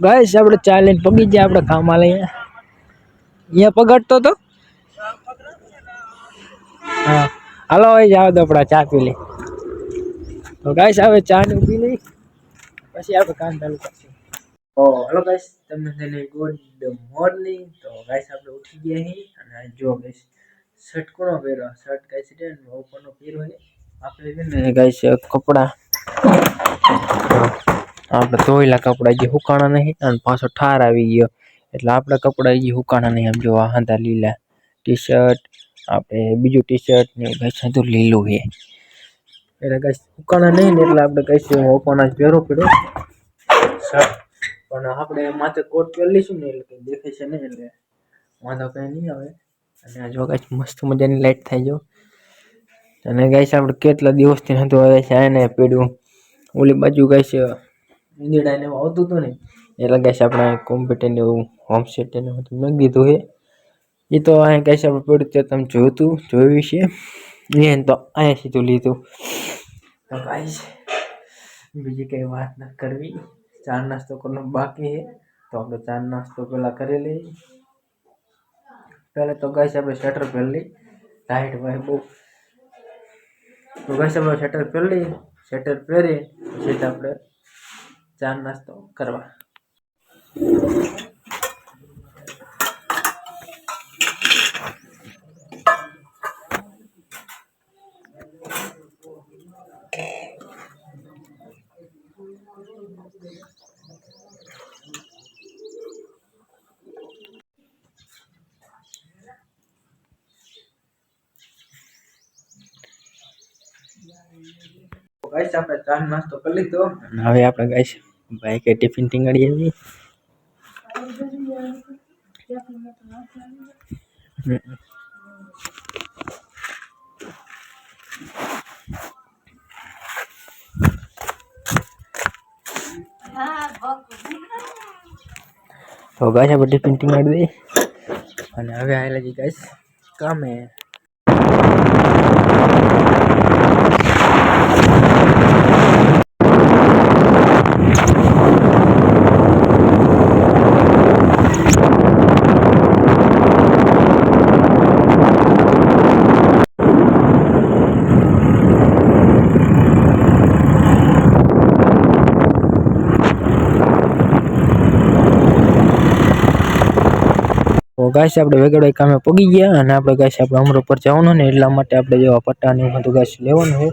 बस आप चाल पगी जाए आप काम आ पगड़ो तो हाँ हलो जाओ तो अपना चा पी ली तो गाइस हम चा ने पी ली पी आप काम चालू कर ओ हेलो गाइस तुम देने गुड मॉर्निंग तो गाइस आप उठ गए हैं और जो गाइस शर्ट को ना पहनो शर्ट गाइस डन ओपन ओ पहनो है आप ले गाइस कपड़ा આપડે તોયે કપડાજી સુકાણા નહીં અને પાછો ઠાર આવી ગયો એટલે આપડે કપડાજી સુકાણા નહીં હમજો આહંતા લીલા ટી-શર્ટ આપડે બીજું ટી-શર્ટ ને ગાઈસ તો લીલું હે એટલે ગાઈસ સુકાણા નહીં એટલે આપડે કઈશું ઓપોના પેરો પડો પણ આપડે માથે કોટ પહેરી લિસું ને એટલે દેખે છે નહીં એટલે વાંધો કઈ નહીં હવે અને આ જો ગાઈસ મસ્ત મજાની લાઈટ થઈ જો અને ગાઈસ આપડે કેટલા દિવસથી હતો હવે છાય ને પેડું ઓલી બાજુ ગાઈસ ने तो तो नहीं ये अपना कॉम्प्यूटर होम सेट ने बहुत मांगी तो है ये तो अँ कैसे पड़ते तुम जो तू जो विषय ये तो अँ सीधे लीधु तो गाइस बीजी कई बात न करवी चार नाश्तो करना बाकी है तो आप चार नाश्तो पहला करी ले पहले तो गाइस अपने शटर पहन ली टाइट भाई बहुत तो गाइस अपने शटर पहन ली शटर पहरे पीछे तो ચા નાસ્તો કરવા ગાઈસ આપણે ચાર નાસ્તો કરી લીધો હવે આપણે ગાઈસ બાઈક એ ટિફિન ટીંગડી આવી તો ગાય આપણે ટિફિન ટીંગાડી અને હવે આવેલા જઈ ગાઈશ કામે ગાઈસ આપણે વગેડો કામે પોગી ગયા અને આપણે ગાઈસ આપણે અમરો પર જવાનું ને એટલા માટે આપણે જો પટ્ટા ન હું તો ગાઈસ લેવો ને અને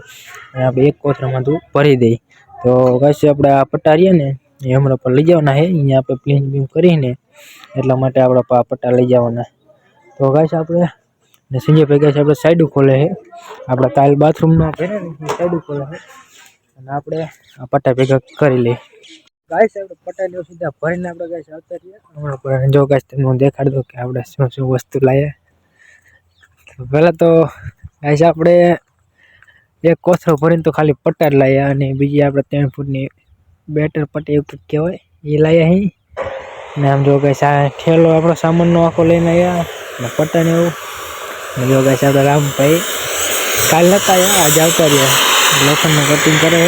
આપણે એક કોઠરા માંથી પડી દે તો ગાઈસ આપણે આ પટારી ને હે અમરો પર લઈ જવાના હે અહીંયા આપણે પ્લેન બીમ કરી ને એટલા માટે આપણે આ પટ્ટા લઈ જવાના તો ગાઈસ આપણે નીચે પે ગયા છે આપણે સાઇડું ખોલે છે આપડા તાલ બાથરૂમ નો પેરે છે સાઇડું ખોલે છે અને આપણે આ પટ્ટા ભેગા કરી લે ગાઈસ આપણે પટેલ સુધી ભરીને આપણે ગાઈસ આવતા રહીએ હમણાં જો ગાઈસ તમને હું દેખાડી દઉં કે આપણે શું શું વસ્તુ લાવ્યા પહેલાં તો ગાઈસ આપણે એક કોથળો ભરીને તો ખાલી પટાર લાવ્યા અને બીજી આપણે ત્રણ ફૂટની બેટર પટી એવું કંઈક કહેવાય એ લાવ્યા અહીં ને આમ જો ગાઈસ આ ઠેલો આપણો સામાનનો આખો લઈને આવ્યા અને પટાને એવું જો ગાઈસ આપણે રામભાઈ કાલ નતા આવ્યા આજે આવતા રહ્યા લોખંડનું કટિંગ કરે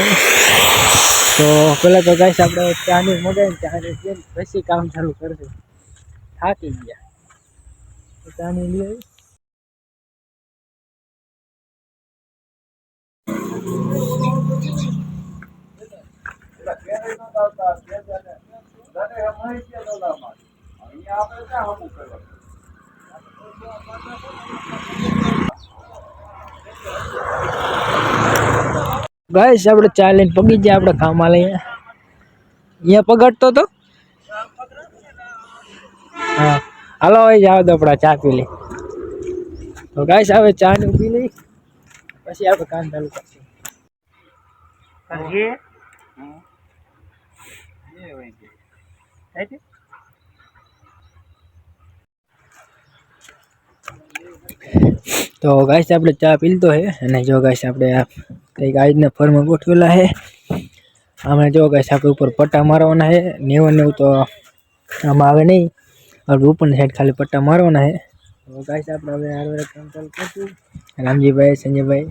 તો પહેલાં તો ગાઈસ આપણે ચાની મગાવીને ચાની પીએ પછી કામ ચાલુ કરશું થાકી ગયા ચાની લઈ આવી આપણે ગાઈસ આપડે ચાલેન પગી જાય આપડે કામ આલે અહીં પકડ તો તો હા હાલો યાવ આપડે ચા પી લે તો ગાઈસ હવે ચા ન ઉપી લઈ પછી આપ કામાલુ કરશું અરે યે યે હોય કે હેટે તો ગાઈસ આપડે ચા પી લી તો હે અને જો ગાઈસ આપડે આ कई आज फॉर्म गोठवेला है हमें जो कैसे आप ऊपर पट्टा मरवा है नेव ने तो आम आगे नहीं और ऊपर साइड खाली पट्टा मरवा है वो कैसे आप काम भाई संजय भाई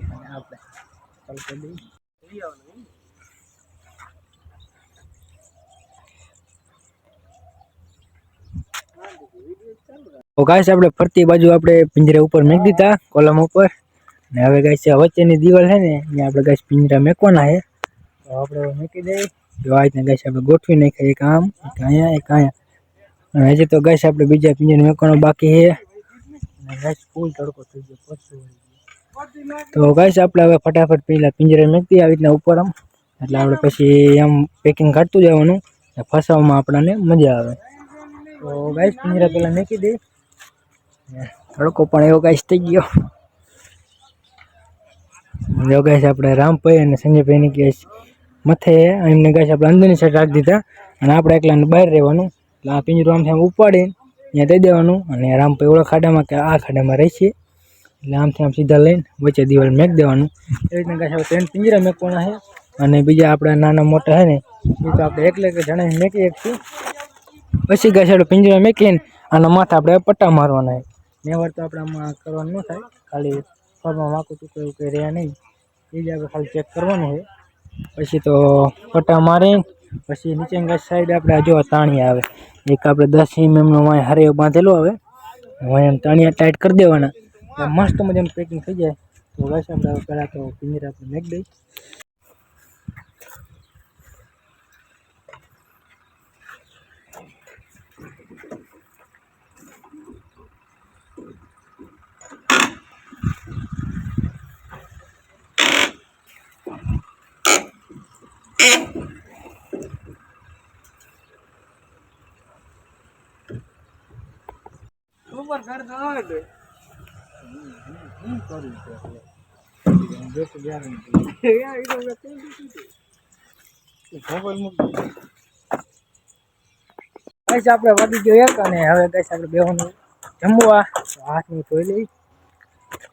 तो गाय से फरती बाजू अपने पिंजरे ऊपर मेक दीता कॉलम ऊपर અને હવે ગાઈસ આ વચ્ચેની દીવાલ છે ને ને આપણે ગાઈસ પિંજરા મેકોણા હે તો આપણે મેકી દે જો આતે ગાઈસ આપણે ગોઠવી નાખીએ આ કામ આયા આયા રહેજે તો ગાઈસ આપણે બીજા પિંજરા મેકોણા બાકી હે ને રાજ પૂલ ડળકો થઈ ગયો પસ તો ગાઈસ આપણે હવે फटाफट પેલે પિંજરા મેકતી આદના ઉપરમ એટલે આપણે પછી એમ પેકિંગ કાટતું જવાનું ને ફસાવવામાં આપણને મજા આવે તો ગાઈસ પિંજરા પેલે મેકી દે ડળકો પડયો ગાઈસ થઈ ગયો જો ગાઈશ આપણે રામભાઈ અને સંજયભાઈની ગેસ મથે એમને ગાઈશ આપણે અંદરની સાઈડ રાખી દીધા અને આપણે એકલાને બહાર રહેવાનું એટલે આ પિંજરું આમથી આમ ઉપાડીને ત્યાં દઈ દેવાનું અને રામભાઈ ઓળા ખાડામાં કે આ ખાડામાં રહીશીએ એટલે આમથી આમ સીધા લઈને વચ્ચે દિવાલ મેક દેવાનું એ રીતના ગાઈશ આપણે ત્રણ પિંજરા મેકવાના છે અને બીજા આપણા નાના મોટા છે ને એ તો આપણે એકલે કે જણાવીને મેકી શકીએ પછી ગાછાડો પિંજરા મેકીને આના માથા આપણે પટ્ટા મારવાના છે મેં વાર તો આપણે આમાં કરવાનું ન થાય ખાલી ફરવા માગું છું કે એવું કંઈ રહ્યા નહીં બીજા ખાલી ચેક કરવાનું હોય પછી તો ફટા મારે પછી નીચે સાઈડ આપણે જોવા તાણી આવે એક આપણે દસ એમએમનો mm વાય હારે બાંધેલો આવે વાય તાણિયા ટાઈટ કરી દેવાના મસ્ત મજાનું પેકિંગ થઈ જાય તો બસ આપણે પહેલાં તો પિંજરા આપણે મેક દઈ ઉપર કર દો આપણે વધી ગયો એક અને હવે કઈ આપણે બેવાનું જમવા હાથ હાથની ધોઈ લઈ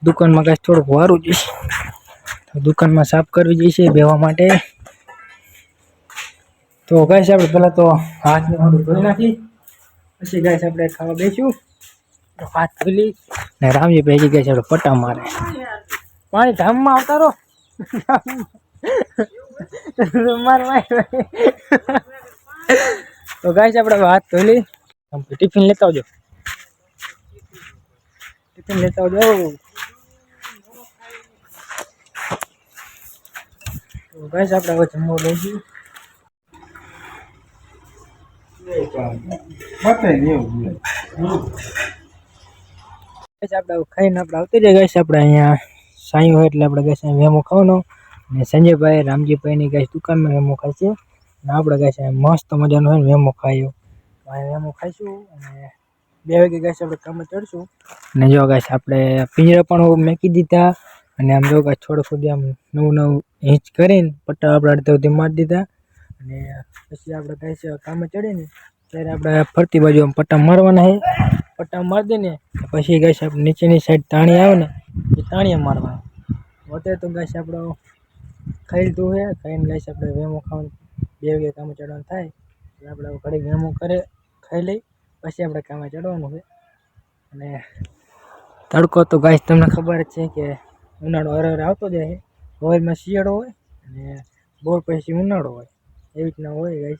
દુકાનમાં કઈ થોડુંક વારું જઈશ દુકાનમાં સાફ કરવી જઈશે બેવા માટે તો ગાઈસ આપણે પેલા તો હાથને થોડું ધોઈ નાખી પછી ગાઈસ આપણે ખાવા બેસ્યું હાથ ખુલી ને રામજી ભાઈ ગયા છે પટ્ટા મારે પાણી ધામમાં અવતારો તો ગાય છે આપણે હાથ ધોલી ટિફિન લેતા આવજો ટિફિન લેતા આવજો તો ગાય આપણે હવે જમવા લઈશું પછી આપણે ખાઈને આપણે આવતી રહીએ ગઈશ આપણે અહીંયા સાંઈ હોય એટલે આપણે ગઈશ વેમો ખાવાનો અને સંજયભાઈ રામજીભાઈની ગઈશ દુકાનમાં વેમો ખાય છે અને આપણે ગઈશ મસ્ત મજાનો હોય ને વેમો ખાયો વેમો ખાઈશું અને બે વાગે ગઈશ આપણે કામ ચડશું અને જો ગઈશ આપણે પિંજરા પણ મેકી દીધા અને આમ જો ગઈશ થોડું સુધી આમ નવું નવું હિંચ કરીને પટ્ટા આપણે અડધા સુધી મારી દીધા અને પછી આપણે ગઈશ કામે ચડીને ત્યારે આપણે ફરતી બાજુ આમ પટ્ટા મારવાના છે પટ્ટા મારી દઈને પછી ગાય સાહેબ નીચેની સાઈડ તાણી આવે ને એ તાણીએ મારવાનું વધે તો ગાય આપણો ખાઈ લીધું હોય ખાઈને ગાય આપણે વેમો ખાવાનું બે વાગે કામે ચડવાનું થાય એટલે આપણે ઘડી વેમો કરે ખાઈ લઈ પછી આપણે કામે ચડવાનું હોય અને તડકો તો ગાય તમને ખબર જ છે કે ઉનાળો હરહર આવતો જાય છે હવારમાં શિયાળો હોય અને બહુ પછી ઉનાળો હોય એવી રીતના હોય ગાય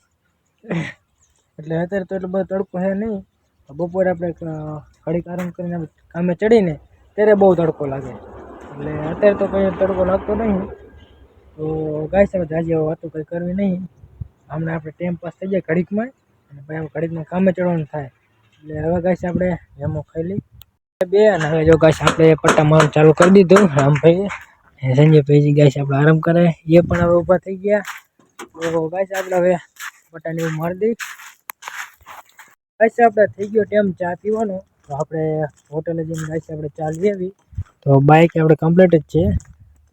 એટલે અત્યારે તો એટલો બધો તડકો છે નહીં બપોરે આપણે ઘડીક આરામ કરીને કામે ચડીને ત્યારે બહુ તડકો લાગે એટલે અત્યારે તો કંઈ તડકો લાગતો નહીં તો ગાય સાહેબ જાજી વાતો કંઈ કરવી નહીં હમણાં આપણે ટાઈમ પાસ થઈ જાય ઘડીકમાં અને પછી આપણે ઘડીકમાં કામે ચડવાનું થાય એટલે હવે ગાય આપણે જમો ખાઈ લઈ બે અને હવે જો ગાય આપણે પટ્ટા મારું ચાલુ કરી દીધું રામભાઈએ સંજયભાઈજી ગાય આપણે આરામ કરે એ પણ હવે ઊભા થઈ ગયા ગાય આપણે હવે પટ્ટાને એવું મારી દઈ ऐसे आपड़ा થઈ ગયો ટાઈમ ચા પીવાનો તો આપણે હોટેલ અહીંયાથી આપણે ચાલી આવી તો બાઇક આપણે કમ્પ્લીટ જ છે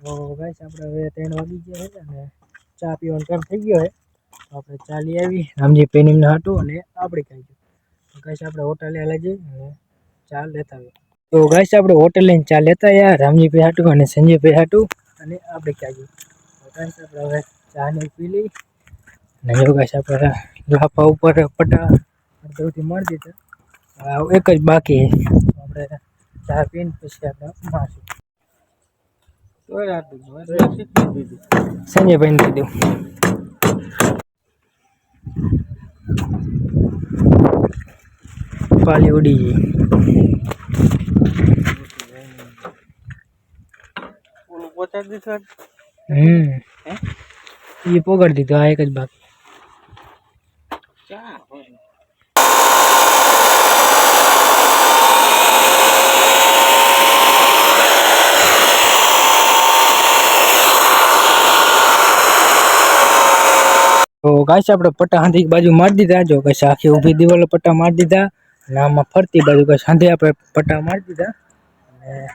તો ગાઈસ આપણે હવે 3 વાગી ગયા રે ને ચા પીવાનો ટાઈમ થઈ ગયો છે આપણે ચાલી આવી રામજી ભાઈ નેમ ના હાટુ અને આપણે ક્યાં જઈએ તો ગાઈસ આપણે હોટેલ અહીંયા જઈને ચા લેતા તો ગાઈસ આપણે હોટેલ અહીં ચા લેતા યાર રામજી ભાઈ હાટુ અને સંજી ભાઈ હાટુ અને આપણે ક્યાં જઈએ હોટેલ પર ચા ને પી લી અને જો ગાઈસ આપણે જો ઉપર પડ અડધી મળી છે એક જ બાકી આપણે ચા પીને પછી આપણે માસી સંજયભાઈને દઈ દઉં પાલી ઉડી ગઈ હમ એ પોગાડી દીધું આ એક જ બાકી ગાઈસ આપણે પટ્ટા હાંધી બાજુ મારી દીધા જો ગાઈસ આખી ઊભી દિવાલો પટ્ટા મારી દીધા અને આમાં ફરતી બાજુ ગાઈસ હાંધી આપણે પટ્ટા મારી દીધા અને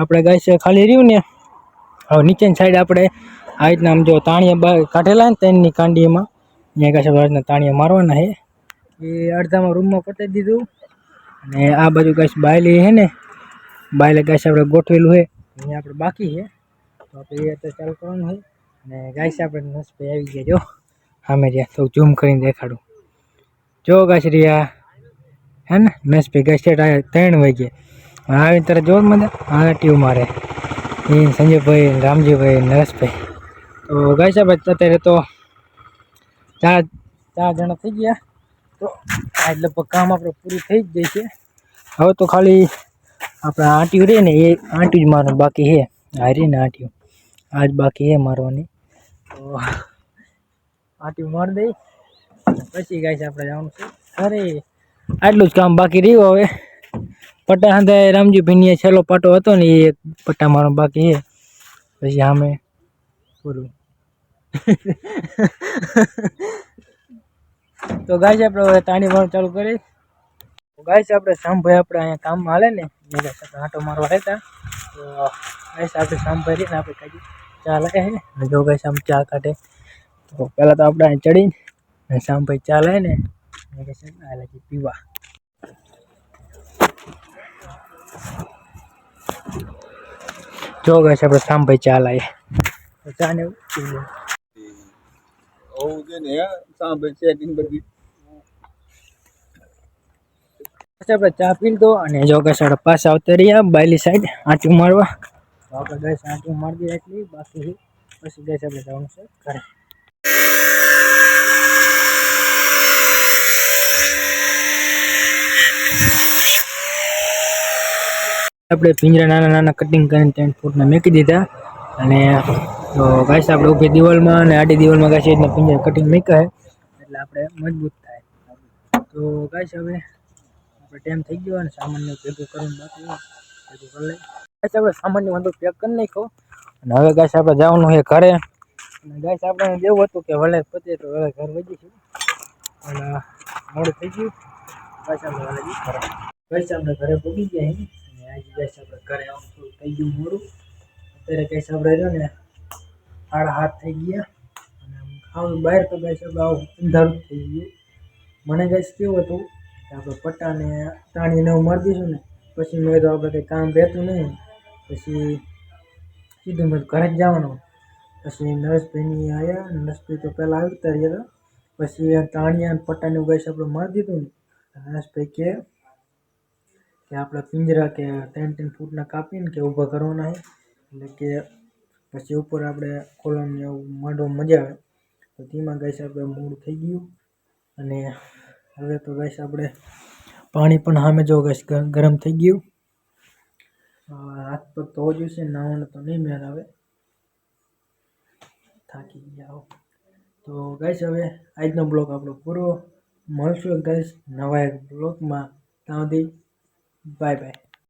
આપણે ગાઈસ ખાલી રહ્યું ને હવે નીચેની સાઈડ આપણે આ રીતના આમ જો તાણીયા કાઢેલા ને તેની કાંડીમાં અહીંયા ગાઈસ આપણે રીતના તાણીયા મારવાના છે એ અડધામાં રૂમમાં પટાઈ દીધું અને આ બાજુ ગાઈસ બાયલી છે ને બાયલે ગાઈસ આપણે ગોઠવેલું છે અહીંયા આપણે બાકી છે તો આપણે એ ચાલુ કરવાનું છે અને ગાઈસ આપણે નસ આવી ગયા જો आम हमेरिया तो जूम कर देखाड़ू जो रिया है ना मैच पे गेट आया तेन वगे तरह जो मैं हाँ ट्यू मारे संजय भाई रामजी भाई नरेश भाई तो गाय साहब अतरे तो चार चार जना थी गया तो आज लगभग काम आप पूरी थी जाए हम तो खाली अपना आंटी रे ने ये आंटी ज बाकी है आ रही ना आंटी आज बाकी है मारवा तो આટી માર દે પછી ગાઈસ આપણે જવાનું છે અરે આટલું જ કામ બાકી રહ્યું હવે પટાંધાય રામજી ભણિયા છેલો પાટો હતો ને એ પટ્ટા મારું બાકી છે પછી આમે કર્યું તો ગાઈસ આપણે તાણી વાણ ચાલુ કરી ગાઈસ આપણે સાંભય આપણે આ કામ હાલે ને એટલે આટો મારવા હતા તો ગાઈસ આજે કામ પરીને આપણે કાજી ચા લાગે હે ને તો ગાઈસ આમ ચા કાટે તો પહેલાં તો આપણે અહીં ચડીને શામભાઈ ચાલે ને લાગી પીવા જો ગઈ આપણે શામભાઈ ચા લાવીએ તો ચા ને આપણે ચા પી દો અને જો કે પાછા આવતા રહ્યા બાયલી સાઈડ આંટું મારવા આપણે ગઈ આંટું મારી એટલી બાકી પછી ગઈ આપણે જવાનું છે ઘરે આપણે પિંજરા નાના નાના કટિંગ કરીને ત્રણ ફૂટના મેકી દીધા અને તો ગાઈસ આપણે ઊભી દિવાલમાં અને આડી દિવાલમાં ગાઈસ એટલે પિંજરા કટિંગ મૂક્યા એટલે આપણે મજબૂત થાય તો ગાઈસ હવે આપણે ટાઈમ થઈ ગયો અને સામાનને ભેગું કરવાનું બાકી ભેગું કરી લઈએ ગાઈસ આપણે સામાન્ય વાંધો પેક કરી નાખ્યો અને હવે ગાઈસ આપણે જવાનું એ ઘરે અને ગાઈસ આપણે એવું હતું કે વળે પતે તો વળે ઘર વધી છે અને મોડું થઈ ગયું પાછા આપણે વળે બી ખરા ગાઈસ આપણે ઘરે પહોંચી ગયા અને આજે ગાઈસ આપણે ઘરે આમ થોડું થઈ ગયું મોડું અત્યારે ગાઈસ આપણે રહ્યો ને સાડા હાથ થઈ ગયા અને આમ ખાવાનું બહાર તો ગાઈસ આપણે આવું અંધારું થઈ ગયું મને ગાઈસ કેવું હતું કે આપણે પટ્ટાને ટાણીને એવું મારી દઈશું ને પછી મેં તો આપણે કંઈ કામ રહેતું નહીં પછી સીધું મેં ઘરે જ જવાનું પછી નરેશભાઈની આવ્યા નરેશભાઈ તો પહેલાં આવતા રહ્યા હતા પછી તાણિયા પટ્ટાને ઉગાશ આપણે મારી દીધું ને નરેશભાઈ કે કે આપણે પિંજરા કે ત્રણ ત્રણ ફૂટના કાપીને કે ઊભા કરવાના છે એટલે કે પછી ઉપર આપણે કોલમને એવું માંડવા મજા આવે તો તેમાં ગાઈશ આપણે મૂળ થઈ ગયું અને હવે તો ગાઈશ આપણે પાણી પણ સામે જો ગાઈશ ગરમ થઈ ગયું હાથ પર તો છે નાવાનું તો નહીં મેળ આવે થાકી ગયા હો તો ગાઈશ હવે આજનો બ્લોગ આપણો પૂરો મળશું ગાઈશ નવા એક બ્લોગમાં ત્યાં સુધી બાય બાય